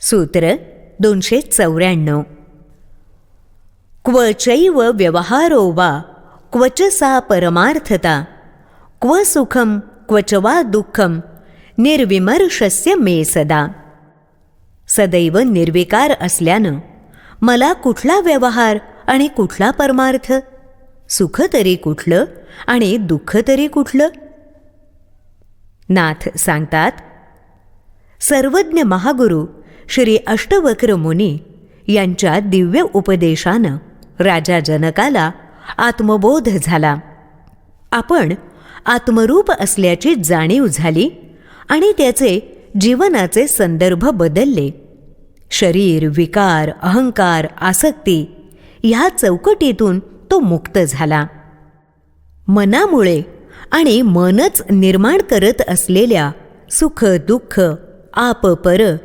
सूत्र दोनशे चौऱ्याण्णव. क्वचैव व्यवहारो वा क्वच सा परमार्थता क्व सुखम क्वच वा दुःखम निर्विमर्शस्य मे सदा. सदैव निर्विकार असल्यानं मला कुठला व्यवहार आणि कुठला परमार्थ? सुख तरी कुठलं आणि दुःख तरी कुठलं? नाथ सांगतात सर्वज्ञ महागुरू श्री अष्टवक्र मुनी यांच्या दिव्य उपदेशानं राजा जनकाला आत्मबोध झाला. आपण आत्मरूप असल्याची जाणीव झाली आणि त्याचे जीवनाचे संदर्भ बदलले. शरीर विकार अहंकार आसक्ती ह्या चौकटीतून तो मुक्त झाला. मनामुळे आणि मनच निर्माण करत असलेल्या सुख दुःख आप पर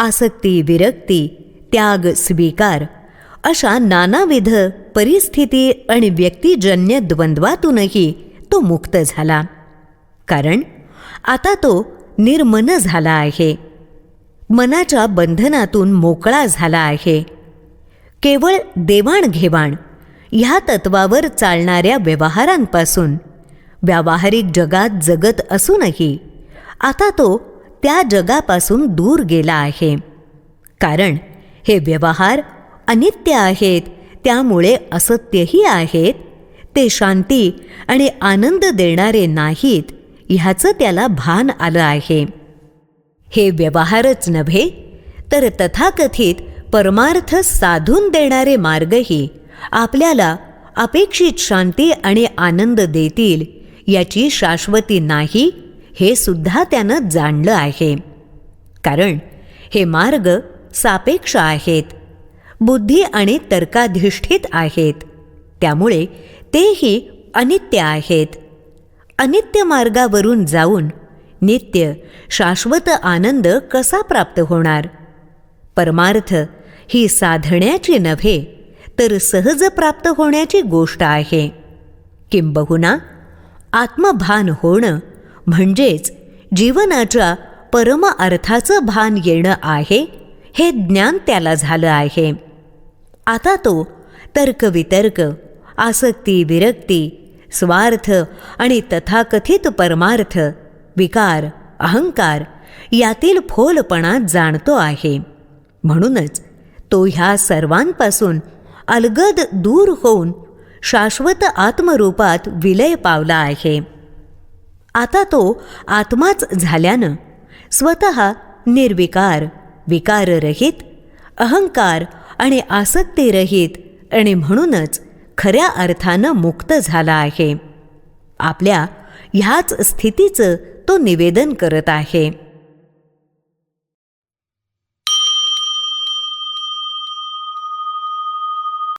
आसक्ती विरक्ती त्याग स्वीकार अशा नानाविध परिस्थिती आणि व्यक्तिजन्य द्वंद्वातूनही तो मुक्त झाला. कारण आता तो निर्मन झाला आहे. मनाच्या बंधनातून मोकळा झाला आहे. केवळ देवाणघेवाण ह्या तत्वावर चालणाऱ्या व्यवहारांपासून व्यावहारिक जगात जगत असूनही आता तो त्या जगापासून दूर गेला आहे. कारण हे व्यवहार अनित्य आहेत त्यामुळे असत्यही आहेत ते शांती आणि आनंद देणारे नाहीत ह्याचं त्याला भान आलं आहे. हे व्यवहारच नव्हे तर तथाकथित परमार्थ साधून देणारे मार्गही आपल्याला अपेक्षित शांती आणि आनंद देतील याची शाश्वती नाही हे सुद्धा त्यानं जाणलं आहे. कारण हे मार्ग सापेक्ष आहेत. बुद्धी आणि तर्काधिष्ठित आहेत. त्यामुळे तेही अनित्य आहेत. अनित्य मार्गावरून जाऊन नित्य शाश्वत आनंद कसा प्राप्त होणार? परमार्थ ही साधण्याची नव्हे तर सहज प्राप्त होण्याची गोष्ट आहे. किंबहुना आत्मभान होणं म्हणजेच जीवनाच्या परम अर्थाचं भान येणं आहे हे ज्ञान त्याला झालं आहे. आता तो तर्कवितर्क आसक्ती विरक्ती स्वार्थ आणि तथाकथित परमार्थ विकार अहंकार यातील फोलपणा जाणतो आहे. म्हणूनच तो ह्या सर्वांपासून अलगद दूर होऊन शाश्वत आत्मरूपात विलय पावला आहे. आता तो आत्माच झाल्यानं स्वत निर्विकार विकाररहित अहंकार आणि आसक्तीरहित आणि म्हणूनच खऱ्या अर्थानं मुक्त झाला आहे. आपल्या ह्याच स्थितीचं तो निवेदन करत आहे.